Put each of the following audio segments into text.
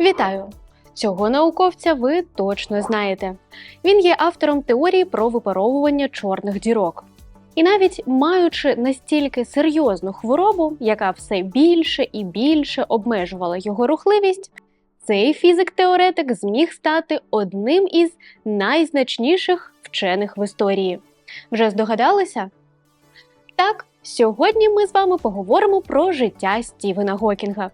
Вітаю! Цього науковця ви точно знаєте. Він є автором теорії про випаровування чорних дірок. І навіть маючи настільки серйозну хворобу, яка все більше і більше обмежувала його рухливість, цей фізик-теоретик зміг стати одним із найзначніших вчених в історії. Вже здогадалися? Так, сьогодні ми з вами поговоримо про життя Стівена Гокінга.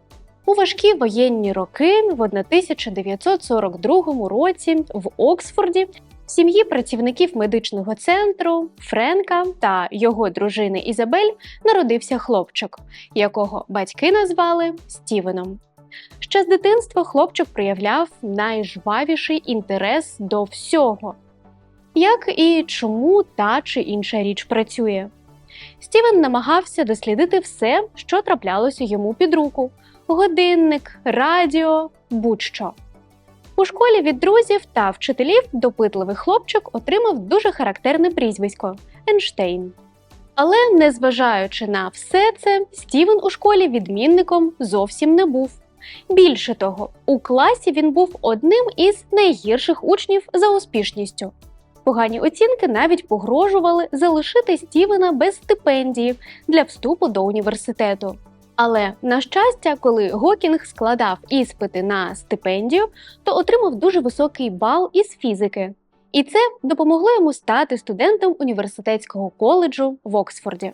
У важкі воєнні роки в 1942 році в Оксфорді в сім'ї працівників медичного центру Френка та його дружини Ізабель народився хлопчик, якого батьки назвали Стівеном. Ще з дитинства хлопчик проявляв найжвавіший інтерес до всього, як і чому та чи інша річ працює. Стівен намагався дослідити все, що траплялося йому під руку годинник, радіо, будь-що. У школі від друзів та вчителів допитливий хлопчик отримав дуже характерне прізвисько Ейнштейн. Але, незважаючи на все це, Стівен у школі відмінником зовсім не був. Більше того, у класі він був одним із найгірших учнів за успішністю. Погані оцінки навіть погрожували залишити Стівена без стипендії для вступу до університету. Але на щастя, коли Гокінг складав іспити на стипендію, то отримав дуже високий бал із фізики. І це допомогло йому стати студентом університетського коледжу в Оксфорді.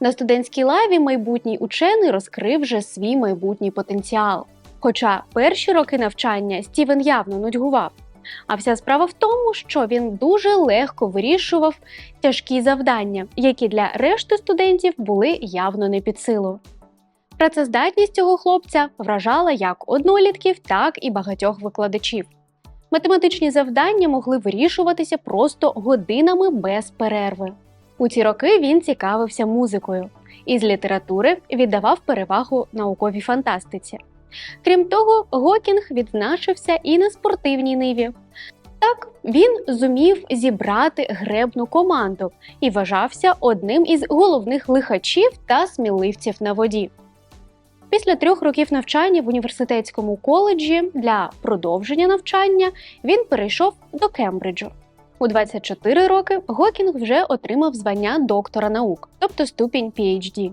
На студентській лаві майбутній учений розкрив вже свій майбутній потенціал. Хоча перші роки навчання Стівен явно нудьгував. А вся справа в тому, що він дуже легко вирішував тяжкі завдання, які для решти студентів були явно не під силу. Працездатність цього хлопця вражала як однолітків, так і багатьох викладачів. Математичні завдання могли вирішуватися просто годинами без перерви. У ці роки він цікавився музикою і з літератури віддавав перевагу науковій фантастиці. Крім того, Гокінг відзначився і на спортивній ниві. Так, він зумів зібрати гребну команду і вважався одним із головних лихачів та сміливців на воді. Після трьох років навчання в університетському коледжі для продовження навчання він перейшов до Кембриджу. У 24 роки Гокінг вже отримав звання доктора наук, тобто ступінь PhD.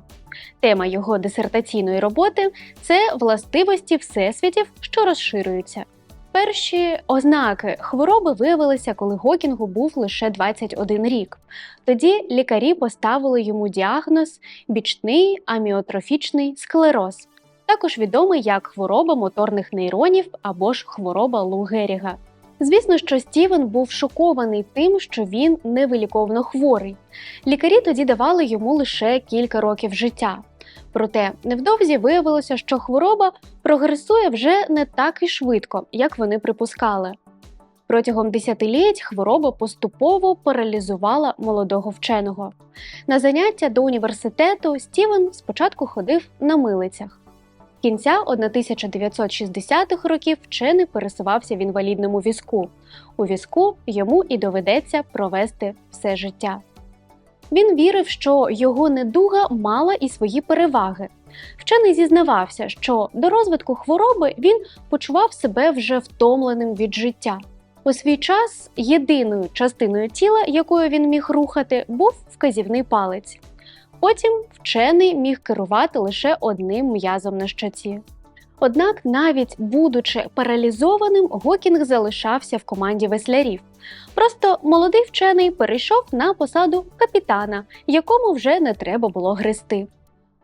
Тема його дисертаційної роботи це властивості всесвітів, що розширюються. Перші ознаки хвороби виявилися, коли Гокінгу був лише 21 рік. Тоді лікарі поставили йому діагноз бічний аміотрофічний склероз, також відомий як хвороба моторних нейронів або ж хвороба Лу Геріга. Звісно, що Стівен був шокований тим, що він невиліковно хворий. Лікарі тоді давали йому лише кілька років життя. Проте невдовзі виявилося, що хвороба прогресує вже не так і швидко, як вони припускали. Протягом десятиліть хвороба поступово паралізувала молодого вченого. На заняття до університету Стівен спочатку ходив на милицях. Кінця 1960-х років вчений пересувався в інвалідному візку. У візку йому і доведеться провести все життя. Він вірив, що його недуга мала і свої переваги. Вчений зізнавався, що до розвитку хвороби він почував себе вже втомленим від життя. У свій час єдиною частиною тіла, якою він міг рухати, був вказівний палець. Потім вчений міг керувати лише одним м'язом на щоці. Однак, навіть будучи паралізованим, Гокінг залишався в команді веслярів. Просто молодий вчений перейшов на посаду капітана, якому вже не треба було грести.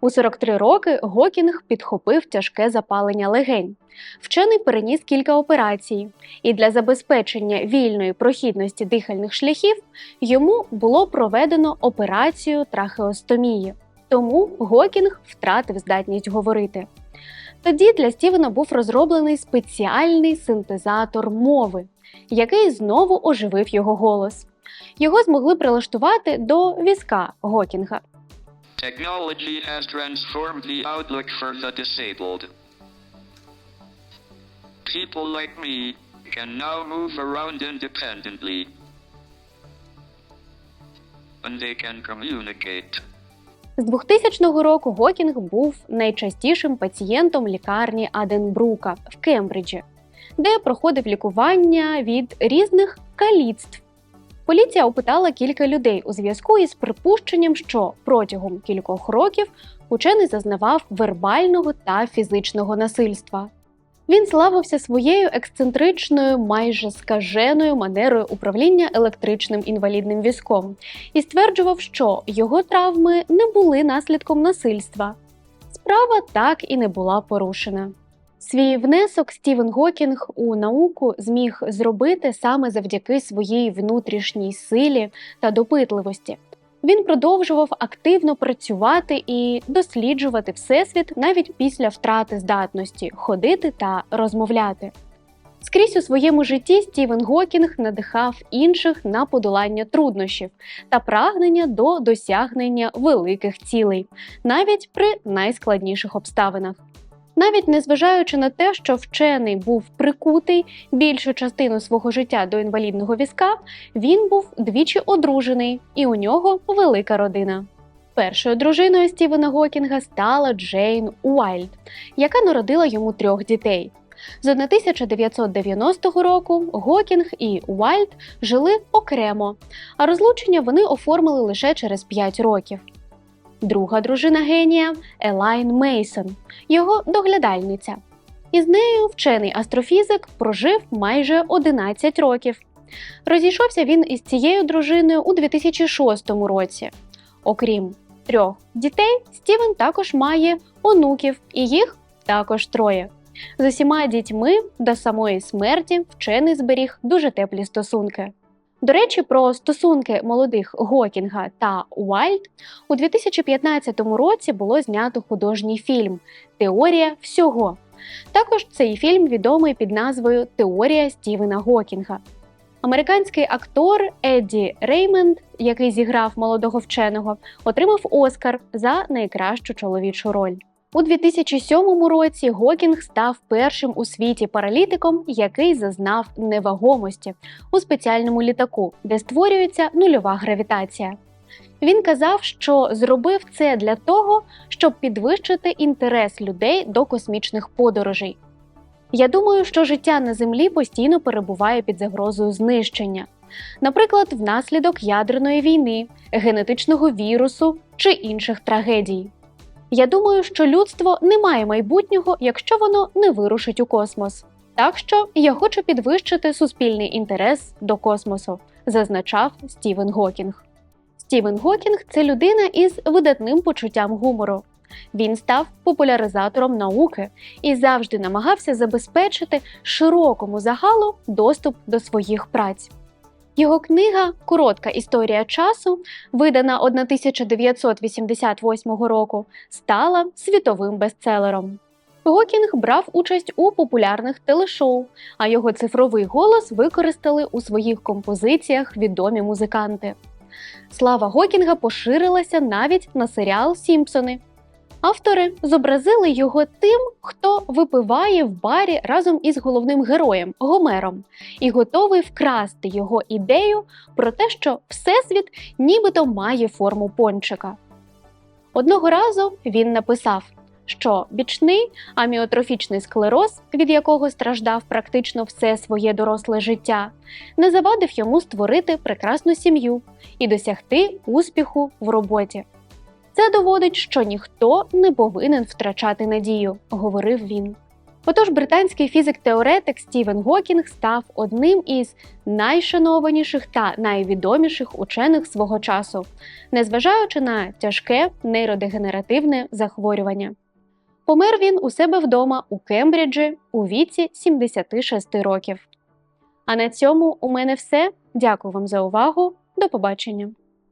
У 43 роки Гокінг підхопив тяжке запалення легень. Вчений переніс кілька операцій, і для забезпечення вільної прохідності дихальних шляхів йому було проведено операцію трахеостомії. Тому Гокінг втратив здатність говорити. Тоді для Стівена був розроблений спеціальний синтезатор мови, який знову оживив його голос. Його змогли прилаштувати до візка Гокінга. Technology has transformed the outlook for the disabled. People like me can now move around independently. And they can communicate. З 2000 року Гокінг був найчастішим пацієнтом лікарні Аденбрука в Кембриджі, де проходив лікування від різних каліцтв. Поліція опитала кілька людей у зв'язку із припущенням, що протягом кількох років учений зазнавав вербального та фізичного насильства. Він славився своєю ексцентричною, майже скаженою манерою управління електричним інвалідним візком і стверджував, що його травми не були наслідком насильства. Справа так і не була порушена. Свій внесок Стівен Гокінг у науку зміг зробити саме завдяки своїй внутрішній силі та допитливості. Він продовжував активно працювати і досліджувати всесвіт навіть після втрати здатності ходити та розмовляти. Скрізь у своєму житті Стівен Гокінг надихав інших на подолання труднощів та прагнення до досягнення великих цілей, навіть при найскладніших обставинах. Навіть незважаючи на те, що вчений був прикутий більшу частину свого життя до інвалідного візка, він був двічі одружений, і у нього велика родина. Першою дружиною Стівена Гокінга стала Джейн Уайльд, яка народила йому трьох дітей. З 1990 року Гокінг і Уайльд жили окремо, а розлучення вони оформили лише через 5 років. Друга дружина генія Елайн Мейсон, його доглядальниця. Із нею вчений астрофізик прожив майже 11 років. Розійшовся він із цією дружиною у 2006 році. Окрім трьох дітей, Стівен також має онуків, і їх також троє. З усіма дітьми до самої смерті вчений зберіг дуже теплі стосунки. До речі, про стосунки молодих Гокінга та Уайльд у 2015 році було знято художній фільм Теорія всього. Також цей фільм відомий під назвою Теорія Стівена Гокінга. Американський актор Едді Реймонд, який зіграв молодого вченого, отримав Оскар за найкращу чоловічу роль. У 2007 році Гокінг став першим у світі паралітиком, який зазнав невагомості у спеціальному літаку, де створюється нульова гравітація. Він казав, що зробив це для того, щоб підвищити інтерес людей до космічних подорожей. Я думаю, що життя на Землі постійно перебуває під загрозою знищення, наприклад, внаслідок ядерної війни, генетичного вірусу чи інших трагедій. Я думаю, що людство не має майбутнього, якщо воно не вирушить у космос. Так що я хочу підвищити суспільний інтерес до космосу, зазначав Стівен Гокінг. Стівен Гокінг це людина із видатним почуттям гумору. Він став популяризатором науки і завжди намагався забезпечити широкому загалу доступ до своїх праць. Його книга Коротка історія часу, видана 1988 року, стала світовим бестселером. Гокінг брав участь у популярних телешоу, а його цифровий голос використали у своїх композиціях відомі музиканти. Слава Гокінга поширилася навіть на серіал Сімпсони. Автори зобразили його тим, хто випиває в барі разом із головним героєм Гомером і готовий вкрасти його ідею про те, що Всесвіт нібито має форму пончика. Одного разу він написав, що бічний аміотрофічний склероз, від якого страждав практично все своє доросле життя, не завадив йому створити прекрасну сім'ю і досягти успіху в роботі. Це доводить, що ніхто не повинен втрачати надію, говорив він. Отож, британський фізик-теоретик Стівен Гокінг став одним із найшанованіших та найвідоміших учених свого часу, незважаючи на тяжке нейродегенеративне захворювання. Помер він у себе вдома у Кембриджі у віці 76 років. А на цьому у мене все. Дякую вам за увагу. До побачення!